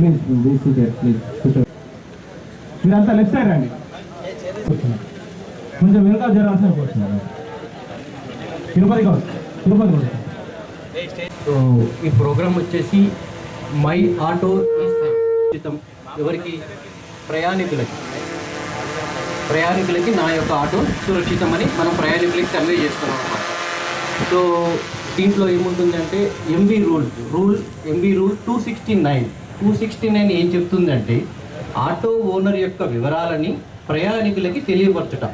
Please please please please కూర్చోండి మీరంతా left side రండి. కొంచెం వెనుక జరగాల్సిన కూర్చున్నారు తిరుపతి కాదు తిరుపతి కాదు. సో ఈ ప్రోగ్రామ్ వచ్చేసి మై ఆటో ఉచితం ఎవరికి? ప్రయాణికులకి. ప్రయాణికులకి నా యొక్క ఆటో సురక్షితం అని మనం ప్రయాణికులకి కన్వే చేస్తున్నాం అన్నమాట. సో దీంట్లో ఏముంటుందంటే M B rule rule M B rule two sixty nine. Two sixty nine ఏం చెప్తుందంటే ఆటో ఓనర్ యొక్క వివరాలని ప్రయాణికులకి తెలియపరచట.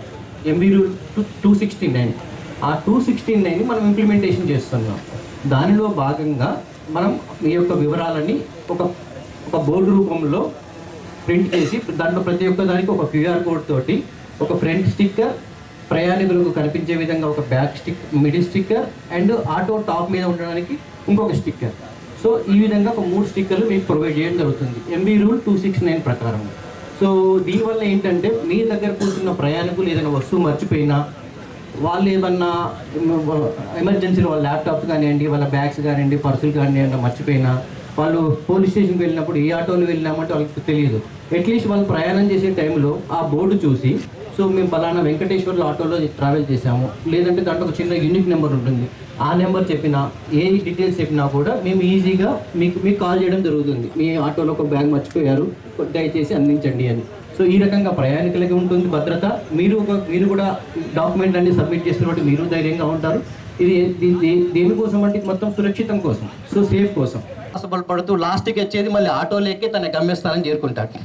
M B rule two sixty nine. ఆ టూ సిక్స్టీ నైన్ మనం ఇంప్లిమెంటేషన్ చేస్తున్నాం. దానిలో భాగంగా మనం మీ యొక్క వివరాలని ఒక ఒక బోర్డు రూపంలో ప్రింట్ చేసి దాంట్లో ప్రతి ఒక్క దానికి ఒక క్యూఆర్ కోడ్ తోటి ఒక ఫ్రంట్ స్టిక్కర్ ప్రయాణికులకు కనిపించే విధంగా ఒక back stick middle sticker and auto top మీద ఉండడానికి ఇంకొక స్టిక్కర్. సో ఈ విధంగా ఒక మూడు స్టిక్కర్లు మీకు ప్రొవైడ్ చేయడం జరుగుతుంది. M B rule two six nine ప్రకారం. సో దీనివల్ల ఏంటంటే మీ దగ్గర కూర్చున్న ప్రయాణికులు ఏదైనా వస్తువు మర్చిపోయినా వాళ్ళు ఏమన్నా ఎమర్జెన్సీలో వాళ్ళ ల్యాప్టాప్స్ కానివ్వండి వాళ్ళ బ్యాగ్స్ కానివ్వండి పర్సులు కానివ్వండి మర్చిపోయినా వాళ్ళు పోలీస్ స్టేషన్కి వెళ్ళినప్పుడు ఏ ఆటోని వెళ్ళినామంటే వాళ్ళకి తెలియదు. అట్లీస్ట్ వాళ్ళు ప్రయాణం చేసే టైంలో ఆ బోర్డు చూసి సో మేము ఫలానా వెంకటేశ్వర్లో ఆటోలో ట్రావెల్ చేసాము లేదంటే దాంట్లో ఒక చిన్న యూనిక్ నెంబర్ ఉంటుంది. ఆ నెంబర్ చెప్పినా ఏ డీటెయిల్స్ చెప్పినా కూడా మేము ఈజీగా మీకు మీకు కాల్ చేయడం జరుగుతుంది. మీ ఆటోలో ఒక బ్యాగ్ మర్చిపోయారు దయచేసి అందించండి అని. సో ఈ రకంగా ప్రయాణికులకి ఉంటుంది భద్రత. మీరు ఒక మీరు కూడా డాక్యుమెంట్ అన్ని సబ్మిట్ చేస్తున్నట్టు మీరు ధైర్యంగా ఉంటారు. ఇది దేనికోసం అంటే మొత్తం సురక్షితం కోసం సో సేఫ్ కోసం. అసలు పడుతూ లాస్ట్కి వచ్చేది మళ్ళీ ఆటోలో ఎక్కి తన గమ్యస్థానం చేరుకుంటాడు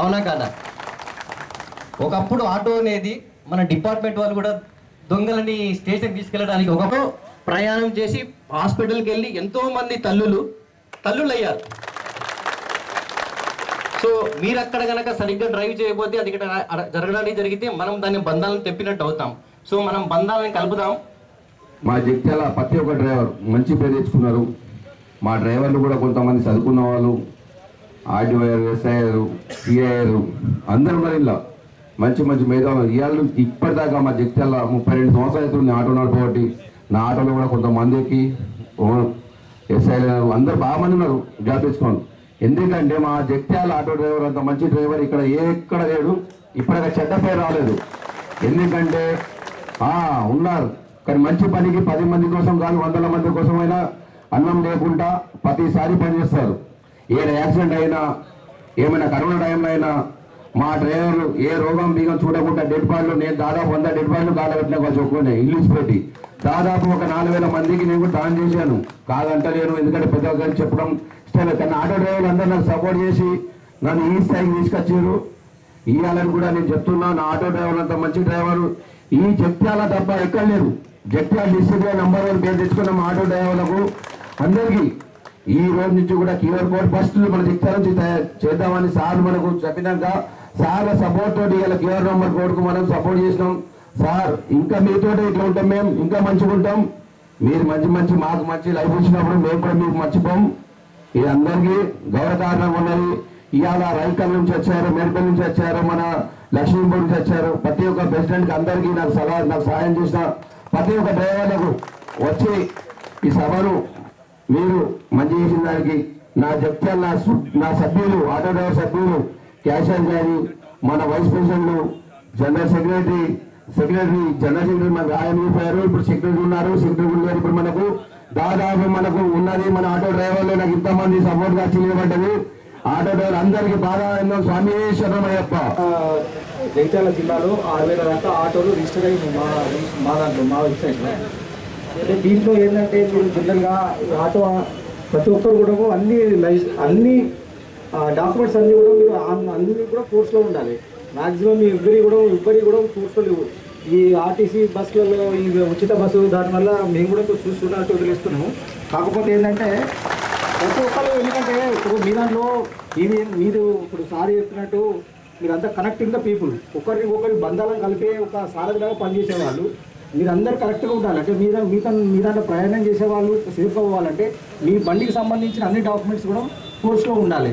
అవునా కాదా? ఒకప్పుడు ఆటో అనేది మన డిపార్ట్మెంట్ వాళ్ళు కూడా దొంగలని స్టేషన్కి తీసుకెళ్ళడానికి ఒకప్పుడు ప్రయాణం చేసి హాస్పిటల్కి వెళ్ళి ఎంతోమంది తల్లులు తల్లులు అయ్యారు సో మీరు అక్కడ కనుక సరిగ్గా డ్రైవ్ చేయకపోతే అది ఇక్కడ జరగడానికి జరిగితే మనం దాన్ని బంధాలను తెప్పినట్టు అవుతాం. సో మనం బంధాలను కలుపుదాం. మా జగిత్యాల ప్రతి ఒక్క డ్రైవర్ మంచి పేరు తెచ్చుకున్నారు. మా డ్రైవర్లు కూడా కొంతమంది చదువుకున్న వాళ్ళు ఆర్డీఓఆర్ ఎస్ఐఆర్ సిఐఆర్ అందరూ ఉన్నారు ఇలా మంచి మంచి మేధావులు. ఇవాళ ఇప్పటిదాకా మా జగిత్యాల ముప్పై రెండు సంవత్సరాలు అవుతుంది ఆటో నడపబట్టి. నా ఆటోలో కూడా కొంతమందికి ఎస్ఐలు అందరు బాగా మంది ఉన్నారు జాబ్ తెచ్చుకోండి ఎందుకంటే మా జగిత్యాల ఆటో డ్రైవర్ అంత మంచి డ్రైవర్ ఇక్కడ ఏ ఎక్కడ లేడు ఇప్పటిక చెడ్డ పేరు రాలేదు. ఎందుకంటే ఉన్నారు. కానీ మంచి పనికి పది మంది కోసం కాదు వందల మంది కోసమైనా అన్నం లేకుండా ప్రతిసారి పనిచేస్తారు ఏ యాక్సిడెంట్ అయినా ఏమైనా కరోనా టైంలో అయినా మా డ్రైవర్లు ఏ రోగం బీగం చూడకుండా డెడ్ బాడీలు నేను దాదాపు వంద డెడ్ బాడీలు కాలబెట్టిన కొంచెం ఇల్లు పెట్టి. దాదాపు ఒక నాలుగు వేల మందికి నేను కూడా దానం చేశాను. కాదంటలేను ఎందుకంటే పెద్ద ఒక్కరికి చెప్పడం ఇష్టం కానీ ఆటో డ్రైవర్లు అందరూ నాకు సపోర్ట్ చేసి నన్ను ఈ స్థాయికి తీసుకొచ్చారు. ఇవ్వాలని కూడా నేను చెప్తున్నా. నా ఆటో డ్రైవర్ అంత మంచి డ్రైవర్. ఈ జగ్త్యాల తప్ప ఎక్కడ లేదు. Jagtial district number number one పేరు తెచ్చుకున్న మా ఆటో డ్రైవర్లకు అందరికీ ఈ రోజు నుంచి కూడా క్యూఆర్ కోడ్ ఫస్ట్ మన జగ్త్యాల నుంచి చేద్దామని సార్ మనకు చెప్పినాక సార్ సపోర్ట్ తోటి ఇలా క్యూఆర్ నెంబర్ కోడ్కు మనం సపోర్ట్ చేసినాం. సార్ ఇంకా మీతో ఇట్లా ఉంటాం మేము ఇంకా మంచిగా ఉంటాం మీరు మంచి మంచి మాకు మంచి లైఫ్ ఇచ్చినప్పుడు మేము కూడా మీకు మర్చిపోం. ఇది అందరికీ గౌరవకారణంగా ఉన్నది. ఇవాళ రైకల్ నుంచి వచ్చారు మెడికల్ నుంచి వచ్చారు మన లక్ష్మీపూర్ నుంచి వచ్చారు. ప్రతి ఒక్క ప్రెసిడెంట్కి అందరికీ నాకు సలహా నాకు సహాయం చేసిన ప్రతి ఒక్క డ్రైవర్లకు వచ్చి ఈ సభను మీరు మంచి చేసిన దానికి నా చెప్తే నా నా సభ్యులు ఆటో డ్రైవర్ సభ్యులు క్యాషియర్ కానీ మన వైస్ ప్రెసిడెంట్లు general secretary secretary general secretary మనకు ఆయన ఇప్పుడు సెక్రటరీ ఉన్నారు సెక్రటరీ ఉన్నారు ఇప్పుడు మనకు దాదాపు మనకు ఉన్నది మన ఆటో డ్రైవర్లు నాకు ఇంతమంది సపోర్ట్గా చేయబడ్డది ఆటో డ్రైవర్ అందరికి బాగా ఎన్నో స్వామి అయ్యప్ప జగిత్యాల జిల్లాలో ఆరు వేల దాకా ఆటోలు రిజిస్టర్ అయ్యి మా మా దాంట్లో మా వెబ్సైట్లో అంటే దీంట్లో ఏంటంటే మీరు జనరల్గా ఆటో ప్రతి ఒక్కరు కూడా అన్ని లైస్ అన్ని డాక్యుమెంట్స్ అన్నీ కూడా మీరు అన్ని కూడా ఫోర్స్లో ఉండాలి. మాక్సిమం మీ ఎవ్వరి కూడా ఎవ్వరి కూడా ఫోర్స్లో ఈ ఆర్టీసీ బస్సులలో ఈ ఉచిత బస్సు దానివల్ల మేము కూడా చూస్తున్నట్టు వదిలేస్తున్నాము కాకపోతే ఏంటంటే ప్రతి ఒక్కరు ఎందుకంటే ఇప్పుడు మీ దాంట్లో ఇది మీరు ఇప్పుడు సారీ చెప్పినట్టు మీరంతా కనెక్టింగ్ ద పీపుల్ ఒకరికి ఒకరి బంధాలను కలిపే ఒక సారథిలాగా పనిచేసే వాళ్ళు మీరందరూ కరెక్ట్గా ఉండాలి. అంటే మీద మీ మీ దాంట్లో ప్రయాణం చేసే వాళ్ళు సేఫ్ అవ్వాలంటే మీ బండికి సంబంధించిన అన్ని డాక్యుమెంట్స్ కూడా ఫోర్స్లో ఉండాలి.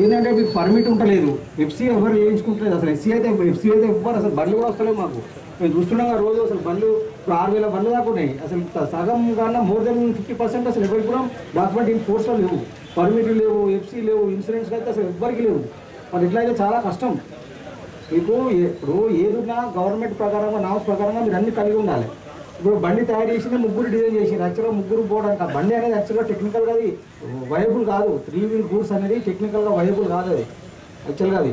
ఏంటంటే మీకు పర్మిట్ ఉండలేదు. ఎఫ్సీ ఎవరు వేయించుకుంటలేదు అసలు. ఎస్సీ అయితే ఎఫ్సీ అయితే ఎవ్వరు అసలు బండ్లు కూడా వస్తలేవు మాకు. మేము చూస్తున్నాం రోజు అసలు బండ్లు ఇప్పుడు ఆరు వేల బండ్లు దాకా ఉన్నాయి. అసలు సగం కన్నా మోర్ దెన్ ఫిఫ్టీ పర్సెంట్ అసలు ఎవరికి కూడా డాక్యుమెంట్ ఇన్ ఫోర్స్లో లేవు. పర్మిట్ లేవు ఎఫ్సీ లేవు ఇన్సూరెన్స్ అయితే అసలు ఎవ్వరికి లేవు. మరి ఇట్లా అయితే చాలా కష్టం. మీకు ఇప్పుడు ఏదున్నా గవర్నమెంట్ ప్రకారంగా నామ్స్ ప్రకారంగా మీరు అన్ని కలిగి ఉండాలి. ఇప్పుడు బండి తయారు చేసింది ముగ్గురు డిజైన్ చేసి యాక్చువల్గా ముగ్గురు బోర్డు అంట బండి అనేది యాక్చువల్గా టెక్నికల్గా అది వయబుల్ కాదు. త్రీ వీల్ గూడ్స్ అనేది టెక్నికల్గా వయబుల్ కాదు అది. యాక్చువల్గా అది.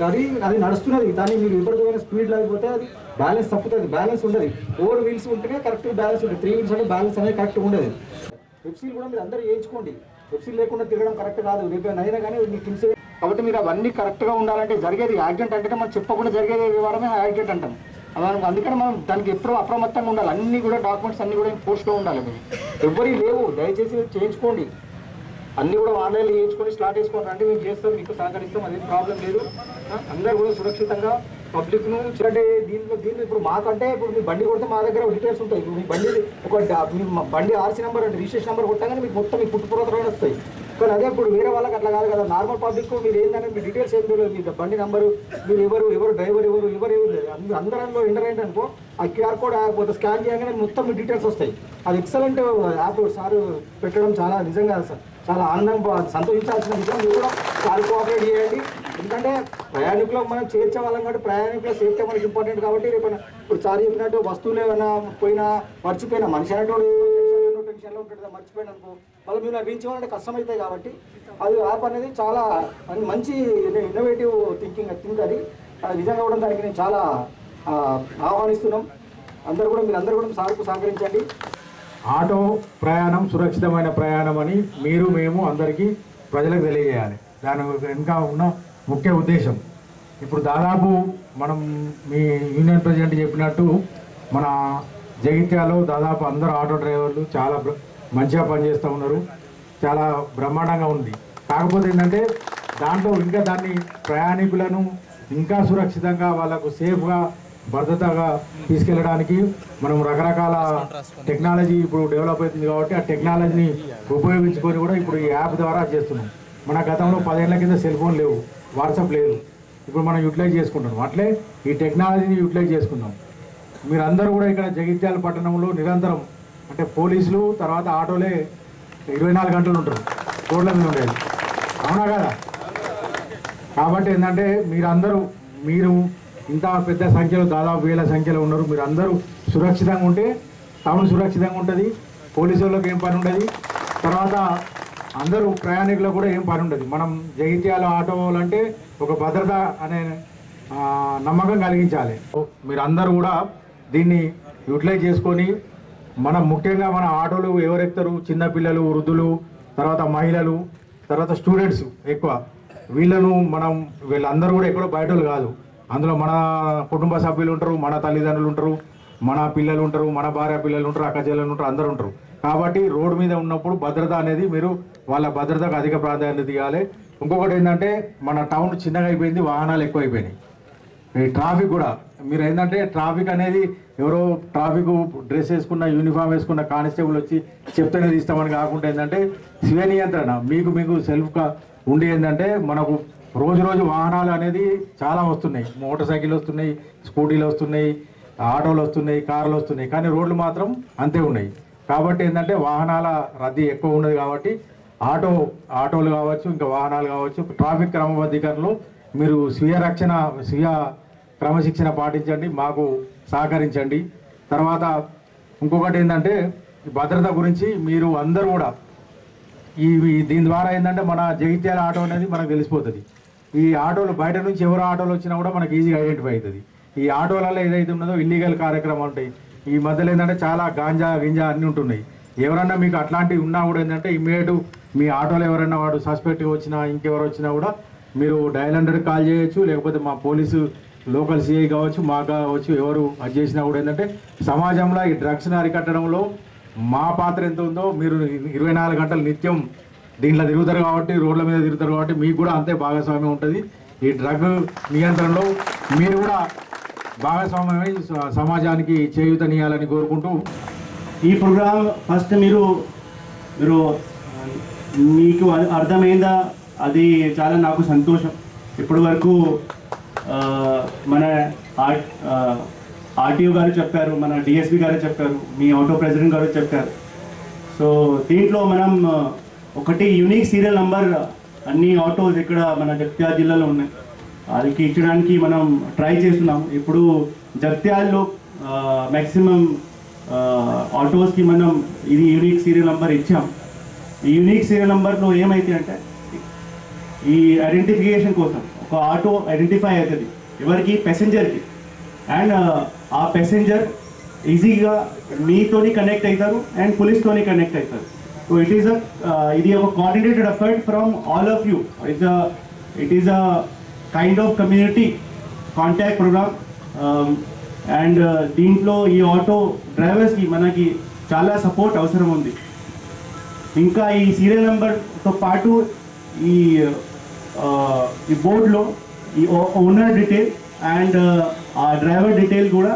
కానీ అది నడుస్తున్నది. కానీ మీరు విపరీతమైన స్పీడ్ లేకపోతే అది బ్యాలెన్స్ తప్పుతుంది. బ్యాలెన్స్ ఉండదు. ఫోర్ వీల్స్ ఉంటేనే కరెక్ట్ బ్యాలెన్స్ ఉంటుంది. త్రీ వీల్స్ అంటే బ్యాలెన్స్ అనేది కరెక్ట్ ఉండదు. వెబ్సీల్ కూడా మీరు అందరూ వేయించుకోండి వెబ్సీల్ లేకుండా తిరగడం కరెక్ట్ కాదు. రేపు అయినా కానీ మీకు తెలిసే కాబట్టి మీరు అవన్నీ కరెక్ట్గా ఉండాలంటే జరిగేది యాక్సిడెంట్ అంటే మనం చెప్పకుండా జరిగేది వ్యవహారమే యాక్సిడెంట్ అంటాం. మనం అందుకని మనం దానికి ఎప్పుడూ అప్రమత్తంగా ఉండాలి. అన్ని కూడా డాక్యుమెంట్స్ అన్ని కూడా పోస్ట్లో ఉండాలి మీరు ఎవరి లేవు. దయచేసి చేయించుకోండి. అన్ని కూడా ఆన్లైన్లో చేయించుకొని స్టార్ట్ చేసుకోండి అంటే మేము చేస్తాం మీకు సహకరిస్తాం అదే ప్రాబ్లం లేదు. ఆ, అందరూ కూడా సురక్షితంగా పబ్లిక్ను అంటే దీంట్లో దీంట్లో ఇప్పుడు మాకంటే ఇప్పుడు మీ బండి కొడితే మా దగ్గర డీటెయిల్స్ ఉంటాయి. ఇప్పుడు మీ బండి ఒక మీ బండి ఆర్సీ నెంబర్ అంటే రిజిస్ట్రేషన్ నెంబర్ కొట్టగానే మీకు మొత్తం మీ పుట్టుపూర్వతలు వస్తాయి. కానీ అదే ఇప్పుడు వేరే వాళ్ళకి అట్లా కాదు కదా. నార్మల్ పబ్లిక్ మీరు ఏంటంటే మీ డీటెయిల్స్ ఏం తెలియదు. మీ బండి నెంబరు మీరు ఎవరు ఎవరు డ్రైవర్ ఎవరు ఎవరు ఎవరు లేదు. అందరూ అందరంలో ఎంటర్ అయింది అనుకో ఆ క్యూఆర్ కోడ్ పోతే స్కాన్ చేయగానే మొత్తం మీ డీటెయిల్స్ వస్తాయి. అది ఎక్సలెంట్ యాప్ సార్ పెట్టడం చాలా నిజంగా సార్ చాలా ఆనందం సంతోషించాల్సిన విషయం. మీరు కూడా సార్ కోఆపరేట్ చేయండి. ఎందుకంటే ప్రయాణికులకు మనం చేర్చే వాళ్ళం కాబట్టి ప్రయాణికుల సేఫ్టీ మనకి ఇంపార్టెంట్ కాబట్టి రేపు ఇప్పుడు సార్ చెప్పినట్టు వస్తువులు ఏమైనా పోయినా మర్చిపోయినా మనిషి అనేటువంటి విషయంలో ఉంటాడు మర్చిపోయిన అనుకో. మళ్ళీ మీరు రీచ్ కష్టం అవుతాయి కాబట్టి అది యాప్ అనేది చాలా మంచి ఇన్నోవేటివ్ థింకింగ్ థింక్ అది. అది నిజంగా కూడా దానికి నేను చాలా ఆహ్వానిస్తున్నాం. అందరూ కూడా మీరు అందరూ కూడా సార్కు సహకరించండి. ఆటో ప్రయాణం సురక్షితమైన ప్రయాణం అని మీరు మేము అందరికీ ప్రజలకు తెలియజేయాలి. దాని వెనుక ఉన్న ముఖ్య ఉద్దేశం. ఇప్పుడు దాదాపు మనం మీ యూనియన్ ప్రెసిడెంట్ చెప్పినట్టు మన జగిత్యాలో దాదాపు అందరు ఆటో డ్రైవర్లు చాలా మంచిగా పనిచేస్తూ ఉన్నారు. చాలా బ్రహ్మాండంగా ఉంది. కాకపోతే ఏంటంటే దాంట్లో ఇంకా దాన్ని ప్రయాణికులను ఇంకా సురక్షితంగా వాళ్ళకు సేఫ్గా భద్రతగా తీసుకెళ్ళడానికి మనం రకరకాల టెక్నాలజీ ఇప్పుడు డెవలప్ అవుతుంది కాబట్టి ఆ టెక్నాలజీని ఉపయోగించుకొని కూడా ఇప్పుడు ఈ యాప్ ద్వారా చేస్తున్నాం. మన గతంలో పదేళ్ళ కింద సెల్ ఫోన్ లేవు వాట్సాప్ లేదు. ఇప్పుడు మనం యూటిలైజ్ చేసుకుంటున్నాం. అట్లే ఈ టెక్నాలజీని యూటిలైజ్ చేసుకున్నాం మీరందరూ కూడా ఇక్కడ జగిత్యాల పట్టణంలో నిరంతరం అంటే పోలీసులు తర్వాత ఆటోలే ఇరవై నాలుగు గంటలు ఉంటారు. రోడ్ల మీద ఉండేది. అవునా కదా? కాబట్టి ఏంటంటే మీరందరూ మీరు ఇంత పెద్ద సంఖ్యలో దాదాపు వేల సంఖ్యలో ఉన్నారు. మీరు అందరూ సురక్షితంగా ఉంటే టౌన్ సురక్షితంగా ఉంటుంది. పోలీసు వాళ్ళకి ఏం పని ఉండదు. తర్వాత అందరూ ప్రయాణికులకు కూడా ఏం పని ఉండదు. మనం జగిత్యాల ఆటో అంటే ఒక భద్రత అనే నమ్మకం కలిగించాలి. మీరు అందరూ కూడా దీన్ని యూటిలైజ్ చేసుకొని మనం ముఖ్యంగా మన ఆటోలు ఎవరెక్తారు చిన్నపిల్లలు వృద్ధులు తర్వాత మహిళలు తర్వాత స్టూడెంట్స్ ఎక్కువ. వీళ్ళను మనం వీళ్ళందరూ కూడా ఎక్కడో బయట వాళ్ళు కాదు. అందులో మన కుటుంబ సభ్యులు ఉంటారు మన తల్లిదండ్రులు ఉంటారు మన పిల్లలు ఉంటారు మన భార్య పిల్లలు ఉంటారు అక్క చెల్లెలు ఉంటారు అందరూ ఉంటారు. కాబట్టి రోడ్డు మీద ఉన్నప్పుడు భద్రత అనేది మీరు వాళ్ళ భద్రతకు అధిక ప్రాధాన్యత ఇవ్వాలి. ఇంకొకటి ఏంటంటే మన టౌన్ చిన్నగా అయిపోయింది వాహనాలు ఎక్కువ అయిపోయినాయి ఈ ట్రాఫిక్ కూడా మీరు ఏంటంటే ట్రాఫిక్ అనేది ఎవరో ట్రాఫిక్ డ్రెస్ వేసుకున్న యూనిఫామ్ వేసుకున్న కానిస్టేబుల్ వచ్చి చెప్తేనే తీస్తామని కాకుండా ఏంటంటే స్వీయ నియంత్రణ. మీకు మీకు సెల్ఫ్గా ఉండి ఏంటంటే మనకు రోజు రోజు వాహనాలు అనేది చాలా వస్తున్నాయి. మోటార్ సైకిల్ వస్తున్నాయి స్కూటీలు వస్తున్నాయి ఆటోలు వస్తున్నాయి కార్లు వస్తున్నాయి. కానీ రోడ్లు మాత్రం అంతే ఉన్నాయి. కాబట్టి ఏంటంటే వాహనాల రద్దీ ఎక్కువ ఉన్నది కాబట్టి ఆటో ఆటోలు కావచ్చు ఇంకా వాహనాలు కావచ్చు ట్రాఫిక్ క్రమబద్ధీకరణలో మీరు స్వీయ రక్షణ స్వీయ క్రమశిక్షణ పాటించండి మాకు సహకరించండి. తర్వాత ఇంకొకటి ఏంటంటే భద్రత గురించి మీరు అందరూ కూడా ఈ దీని ద్వారా ఏంటంటే మన జగిత్యాల ఆటో అనేది మనకు తెలిసిపోతుంది. ఈ ఆటోలు బయట నుంచి ఎవరు ఆటోలు వచ్చినా కూడా మనకు ఈజీగా ఐడెంటిఫై అవుతుంది. ఈ ఆటోలలో ఏదైతే ఉన్నదో ఇల్లీగల్ కార్యక్రమాలు ఉంటాయి. ఈ మధ్యలో ఏంటంటే చాలా గాంజా గింజా అన్నీ ఉంటున్నాయి. ఎవరన్నా మీకు అట్లాంటివి ఉన్నా కూడా ఏంటంటే ఇమ్మీడియట్ మీ ఆటోలో ఎవరైనా వాడు సస్పెక్ట్గా వచ్చినా ఇంకెవరు వచ్చినా కూడా మీరు డయల్ హండ్రెడ్ కాల్ చేయొచ్చు లేకపోతే మా పోలీసు లోకల్ సిఐ కావచ్చు మా కావచ్చు ఎవరు అది చేసినా కూడా ఏంటంటే సమాజంలో ఈ డ్రగ్స్ని అరికట్టడంలో మా పాత్ర ఎంత ఉందో మీరు ఇరవై నాలుగు గంటలు నిత్యం దీంట్లో తిరుగుతారు కాబట్టి రోడ్ల మీద తిరుగుతారు కాబట్టి మీకు కూడా అంతే భాగస్వామ్యం ఉంటుంది. ఈ డ్రగ్ నియంత్రణలో మీరు కూడా భాగస్వామ్యమై స- సమాజానికి చేయూతనియాలని కోరుకుంటూ. ఈ ప్రోగ్రామ్ ఫస్ట్ మీరు మీరు మీకు అర్థమైందా? అది చాలా నాకు సంతోషం. ఇప్పటి వరకు మన ఆర్ ఆర్టీఓ గారు చెప్పారు మన డిఎస్పి గారు చెప్పారు మీ ఆటో ప్రెసిడెంట్ గారు చెప్పారు. సో దీంట్లో మనం ఒకటి యూనిక్ సీరియల్ నంబర్ అన్ని ఆటోస్ ఇక్కడ మన జగిత్యాల జిల్లాలో ఉన్నాయి. వాళ్ళకి ఇచ్చడానికి మనం ట్రై చేస్తున్నాం. ఇప్పుడు జగిత్యాల్లో మ్యాక్సిమం ఆటోస్కి మనం ఇది యూనిక్ సీరియల్ నంబర్ ఇచ్చాం. ఈ యూనిక్ సీరియల్ నంబర్లో ఏమైతే అంటే ఈ ఐడెంటిఫికేషన్ కోసం ఒక ఆటో ఐడెంటిఫై అవుతుంది. ఎవరికి? ప్యాసింజర్కి అండ్ uh, ఆ ప్యాసింజర్ ఈజీగా మీతోని కనెక్ట్ అవుతారు అండ్ పోలీస్తోని కనెక్ట్ అవుతారు. సో ఇట్ ఈస్ అ ఇది ఒక coordinated effort from all of you it's it is a kind of community contact programme and దీంట్లో ఈ ఆటో డ్రైవర్స్కి మనకి చాలా సపోర్ట్ అవసరం ఉంది. ఇంకా ఈ సీరియల్ నెంబర్తో పాటు ఈ ఈ బోర్డులో ఈ ఓనర్ డీటెయిల్ అండ్ ఆ డ్రైవర్ డీటెయిల్ కూడా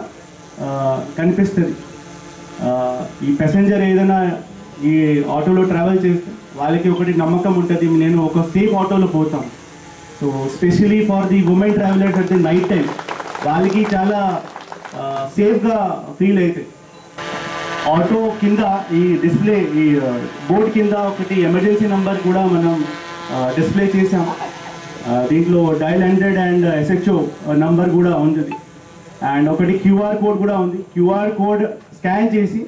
కనిపిస్తుంది. ఈ ప్యాసింజర్ ఏదైనా ఈ ఆటోలో ట్రావెల్ చేస్తే వాళ్ళకి ఒకటి నమ్మకం ఉంటుంది నేను ఒక సేఫ్ ఆటోలో పోతాం. So specially for the women travellers అంటే నైట్ టైం వాళ్ళకి చాలా సేఫ్గా ఫీల్ అవుతాయి ఆటో కింద ఈ డిస్ప్లే ఈ బోర్డ్ కింద ఒకటి ఎమర్జెన్సీ నెంబర్ కూడా మనం డిస్ప్లే చేసాం దీంట్లో dial hundred and S H O number కూడా ఉంది అండ్ ఒకటి క్యూఆర్ కోడ్ కూడా ఉంది. క్యూఆర్ కోడ్ స్కాన్ చేసి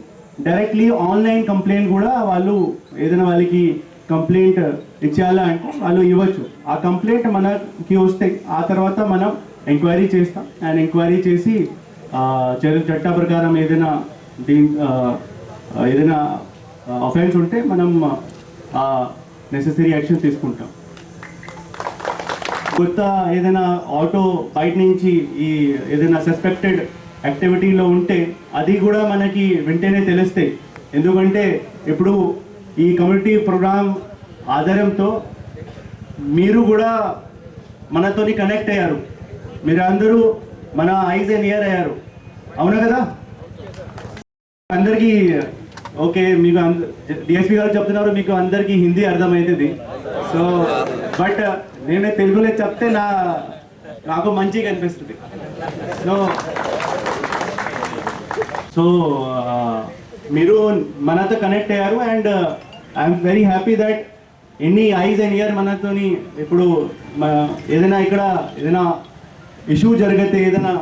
డైరెక్ట్లీ ఆన్లైన్ కంప్లైంట్ కూడా వాళ్ళు ఏదైనా వాళ్ళకి కంప్లైంట్ ఇచ్చేయాలా అంటే వాళ్ళు ఇవ్వచ్చు. ఆ కంప్లైంట్ మనకి వస్తే ఆ తర్వాత మనం ఎంక్వైరీ చేస్తాం. అండ్ ఎంక్వైరీ చేసి చర్య చట్ట ప్రకారం ఏదైనా దీని ఏదైనా అఫెన్స్ ఉంటే మనం నెససరీ యాక్షన్ తీసుకుంటాం. కొత్త ఏదైనా ఆటో బయట నుంచి ఈ ఏదైనా సస్పెక్టెడ్ యాక్టివిటీలో ఉంటే అది కూడా మనకి వెంటనే తెలుస్తాయి. ఎందుకంటే ఇప్పుడు ఈ కమ్యూనిటీ ప్రోగ్రామ్ ఆధారంతో మీరు కూడా మనతోని కనెక్ట్ అయ్యారు. మీరు అందరూ మన ఐజ్ అండ్ ఇయర్ అయ్యారు. అవునా కదా? అందరికీ ఓకే మీకు డిఎస్పీ గారు చెప్తున్నారు మీకు అందరికీ హిందీ అర్థమవుతుంది. సో బట్ నేను తెలుగులో చెప్తే నా నాకు మంచిగా అనిపిస్తుంది. సో సో మీరు మనతో కనెక్ట్ అయ్యారు and I'm very happy that any eyes and ear మనతోని ఇప్పుడు ఏదైనా ఇక్కడ ఏదైనా ఇష్యూ జరిగితే ఏదైనా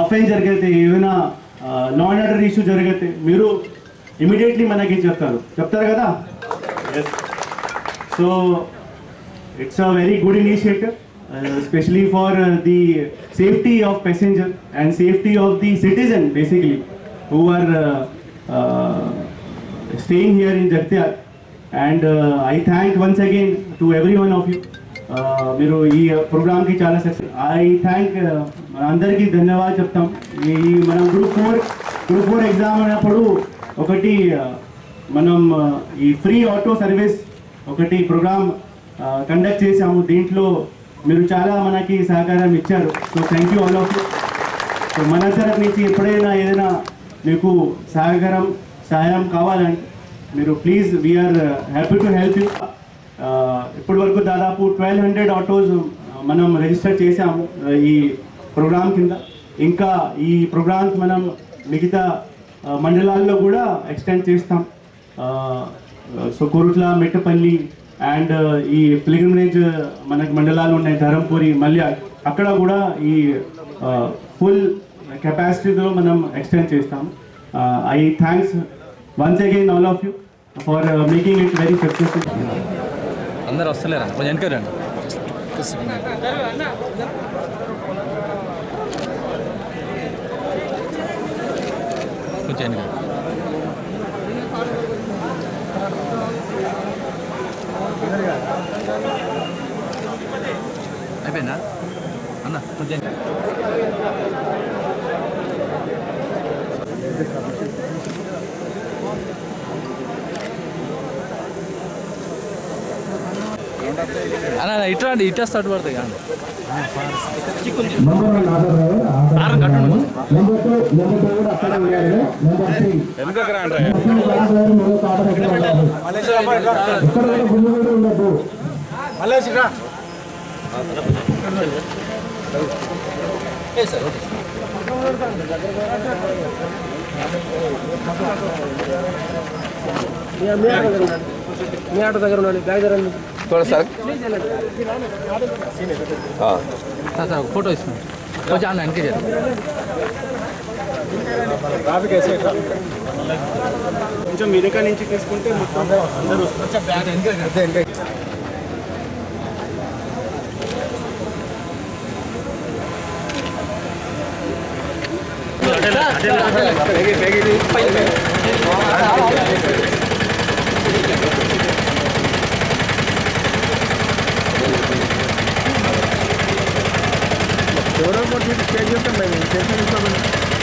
ఆఫెన్స్ జరిగితే ఏదైనా లా అండ్ ఆర్డర్ ఇష్యూ జరిగితే మీరు ఇమీడియట్లీ మనకి చెప్తారు చెప్తారు కదా yes so it's uh very good initiative especially for uh, the safety of passenger and safety of the citizen basically who are uh, uh, staying here in Jagtial and uh, I thank once again to every one of you uh, మీరు ఈ ప్రోగ్రామ్కి చాలా success I thank అందరికీ ధన్యవాదాలు చెప్తాం. ఈ మనం group four group four exam అయినప్పుడు ఒకటి మనం ఈ ఫ్రీ ఆటో సర్వీస్ ఒకటి ప్రోగ్రామ్ కండక్ట్ చేశాము. దీంట్లో మీరు చాలా మనకి సహకారం ఇచ్చారు. So thank you all of so మన తరఫు నుంచి ఎప్పుడైనా ఏదైనా మీకు సహకారం సహాయం కావాలంటే మీరు please we're happy to help you ఇప్పటి వరకు దాదాపు ట్వెల్వ్ హండ్రెడ్ ఆటోస్ మనం రిజిస్టర్ చేశాము. ఈ ప్రోగ్రామ్ కింద. ఇంకా ఈ ప్రోగ్రామ్స్ మనం మిగతా మండలాల్లో కూడా ఎక్స్టెండ్ చేస్తాం. సో కొరుట్ల మెట్టపల్లి అండ్ ఈ పిలిగ్రిమేజ్ మనకి మండలాలు ఉన్నాయి ధరంపూరి మళ్ళీ అక్కడ కూడా ఈ ఫుల్ కెపాసిటీతో మనం ఎక్స్టెండ్ చేస్తాం. I thanks once again all of you for making it very successful అందరు వస్తలేరా? కొంచెం వెనక రండి కొంచెం అయిపోయిందా? అన్న కొంచెం వెనక. అన్న అన్న, ఇట్లా అండి ఇట్లా స్టార్ట్ పడతాయి కానీ number one auto driver auto driver number two number two కూడా అక్కడ ఉండాలి number three number two driver మరొక ఆటో దగ్గర ఉండాలి. ఎక్కడ కూడా గుండు కూడా ఉండద్దు మీ ఆటో దగ్గర ఉండండి. బ్యాగ్ దగ్గర ఉండండి. సార్. సార్ ఫోటో ఇస్తున్నాను కొంచెం అన్న వెనక్కి చేయండి. కొంచెం వెనుక నుంచి తీసుకుంటే మొత్తం అందరూ వస్తారు. ഓരോ കുറച്ച് സ്റ്റേജൊക്കെ ഉണ്ടായിരുന്നു സ്റ്റേഷൻ ഇഷ്ടപ്പെടുന്നു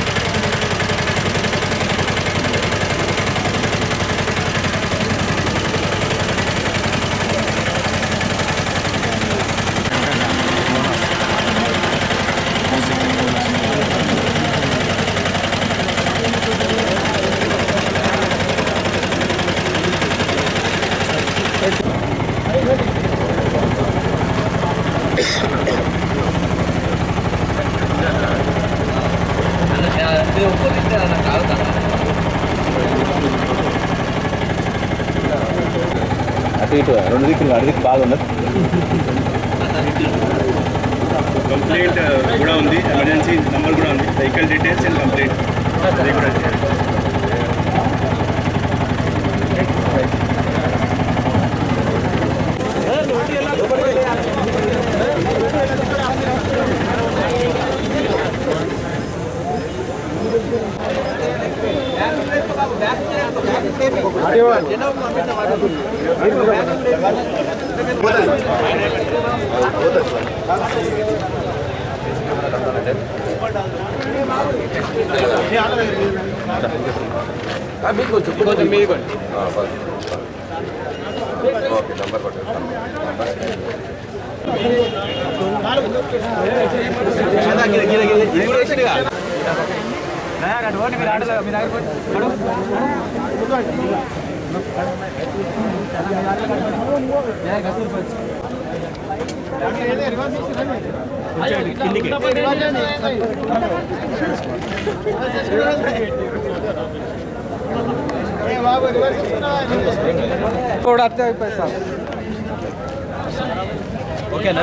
అటు ఇటు రెండు దిక్కులు అటు కంప్లైంట్ కూడా ఉంది ఎమర్జెన్సీ నెంబర్ కూడా ఉంది. వెహికల్ డీటెయిల్స్ అండ్ కంప్లైంట్ అది కూడా మీకు కొంచెం కొంచెం మీరు కొంచెం ఓకే నంబర్ పట్టేస్తాను చేయాలి. ఓకేనా